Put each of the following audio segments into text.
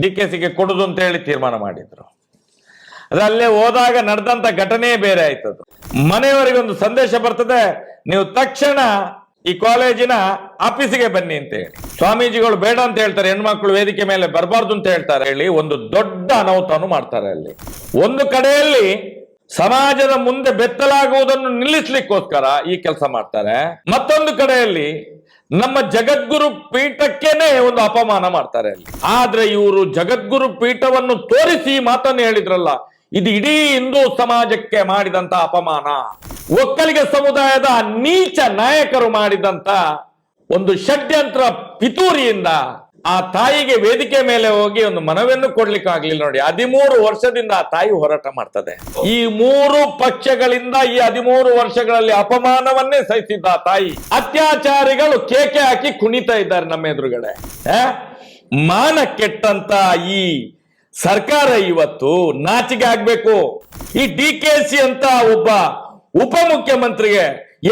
D K ಸಿಗೆ ಕೊಡುದು ಅಂತ ಹೇಳಿ ತೀರ್ಮಾನ ಮಾಡಿದ್ರು. ಅದ ಅಲ್ಲೇ ಹೋದಾಗ ನಡೆದಂತ ಘಟನೆ ಬೇರೆ ಆಯ್ತದು. ಮನೆಯವರಿಗೆ ಒಂದು ಸಂದೇಶ ಬರ್ತದೆ, ನೀವು ತಕ್ಷಣ ಈ ಕಾಲೇಜಿನ ಆಫೀಸಿಗೆ ಬನ್ನಿ ಅಂತ ಹೇಳಿ. ಸ್ವಾಮೀಜಿಗಳು ಬೇಡ ಅಂತ ಹೇಳ್ತಾರೆ, ಹೆಣ್ಮಕ್ಳು ವೇದಿಕೆ ಮೇಲೆ ಬರಬಾರ್ದು ಅಂತ ಹೇಳ್ತಾರೆ ಹೇಳಿ ಒಂದು ದೊಡ್ಡ ಅನಾಹುತವನ್ನು ಮಾಡ್ತಾರೆ ಅಲ್ಲಿ. ಒಂದು ಕಡೆಯಲ್ಲಿ ಸಮಾಜದ ಮುಂದೆ ಬೆತ್ತಲಾಗುವುದನ್ನು ನಿಲ್ಲಿಸ್ಲಿಕ್ಕೋಸ್ಕರ ಈ ಕೆಲಸ ಮಾಡ್ತಾರೆ. ಮತ್ತೊಂದು ಕಡೆಯಲ್ಲಿ ನಮ್ಮ ಜಗದ್ಗುರು ಪೀಠಕ್ಕೇನೆ ಒಂದು ಅಪಮಾನ ಮಾಡ್ತಾರೆ ಆದ್ರೆ ಇವರು ಜಗದ್ಗುರು ಪೀಠವನ್ನು ತೋರಿಸಿ ಮಾತನ್ನು ಹೇಳಿದ್ರಲ್ಲ, ಇದು ಇಡೀ ಹಿಂದೂ ಸಮಾಜಕ್ಕೆ ಮಾಡಿದಂತ ಅಪಮಾನ. ಒಕ್ಕಲಿಗ ಸಮುದಾಯದ ನೀಚ ನಾಯಕರು ಮಾಡಿದಂತ ಒಂದು ಷಡ್ಯಂತ್ರ ಪಿತೂರಿಯಿಂದ ಆ ತಾಯಿಗೆ ವೇದಿಕೆ ಮೇಲೆ ಹೋಗಿ ಒಂದು ಮನವಿಯನ್ನು ಕೊಡ್ಲಿಕ್ಕೆ ಆಗ್ಲಿಲ್ಲ ನೋಡಿ. ಹದಿಮೂರು ವರ್ಷದಿಂದ ಆ ತಾಯಿ ಹೋರಾಟ ಮಾಡ್ತದೆ. ಈ ಮೂರು ಪಕ್ಷಗಳಿಂದ ಈ ಹದಿಮೂರು ವರ್ಷಗಳಲ್ಲಿ ಅಪಮಾನವನ್ನೇ ಸಹಿಸಿದ್ದ ಆ ತಾಯಿ. ಅತ್ಯಾಚಾರಿಗಳು ಕೇಕೆ ಹಾಕಿ ಕುಣಿತಾ ಇದ್ದಾರೆ ನಮ್ಮ ಎದುರುಗಡೆ? ಮಾನ ಕೆಟ್ಟಂತ ಈ ಸರ್ಕಾರ ಇವತ್ತು ನಾಚಿಕೆ ಆಗ್ಬೇಕು. ಈ ಡಿ ಕೆ ಸಿ ಅಂತ ಒಬ್ಬ ಉಪಮುಖ್ಯಮಂತ್ರಿಗೆ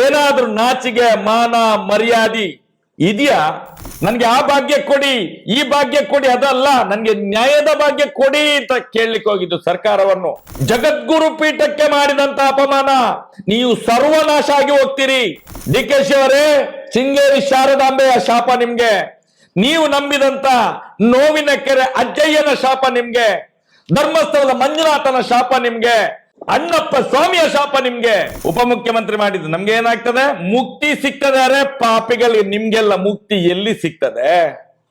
ಏನಾದ್ರೂ ನಾಚಿಗೆ ಮಾನ, ಮರ್ಯಾದೆ ಇದೆಯಾ? ನನ್ಗೆ ಆ ಭಾಗ್ಯ ಕೊಡಿ, ಈ ಭಾಗ್ಯ ಕೊಡಿ, ಅದಲ್ಲ, ನನ್ಗೆ ನ್ಯಾಯದ ಭಾಗ್ಯ ಕೊಡಿ ಅಂತ ಕೇಳಲಿಕ್ಕೆ ಹೋಗಿದ್ದು ಸರ್ಕಾರವನ್ನು. ಜಗದ್ಗುರು ಪೀಠಕ್ಕೆ ಮಾಡಿದಂತ ಅಪಮಾನ. ನೀವು ಸರ್ವನಾಶ ಆಗಿ ಹೋಗ್ತೀರಿ. ಡಿ ಕೆ ಶಿ ಅವರೇ, ಶೃಂಗೇರಿ ಶಾರದಾಂಬೆಯ ಶಾಪ ನಿಮ್ಗೆ. ನೀವು ನಂಬಿದಂತ ನೋವಿನ ಕೆರೆ ಅಜ್ಜಯ್ಯನ ಶಾಪ ನಿಮ್ಗೆ. ಧರ್ಮಸ್ಥಳದ ಮಂಜುನಾಥನ ಶಾಪ ನಿಮ್ಗೆ. ಅಣ್ಣಪ್ಪ ಸ್ವಾಮಿಯ ಶಾಪ ನಿಮ್ಗೆ. ಉಪಮುಖ್ಯಮಂತ್ರಿ ಮಾಡಿದ್ದು ನಮ್ಗೆ ಏನಾಗ್ತದೆ? ಮುಕ್ತಿ ಸಿಗ್ತದೆ ಅರೆ ಪಾಪಿಗಳಿಗೆ ನಿಮ್ಗೆಲ್ಲ ಮುಕ್ತಿ ಎಲ್ಲಿ ಸಿಗ್ತದೆ?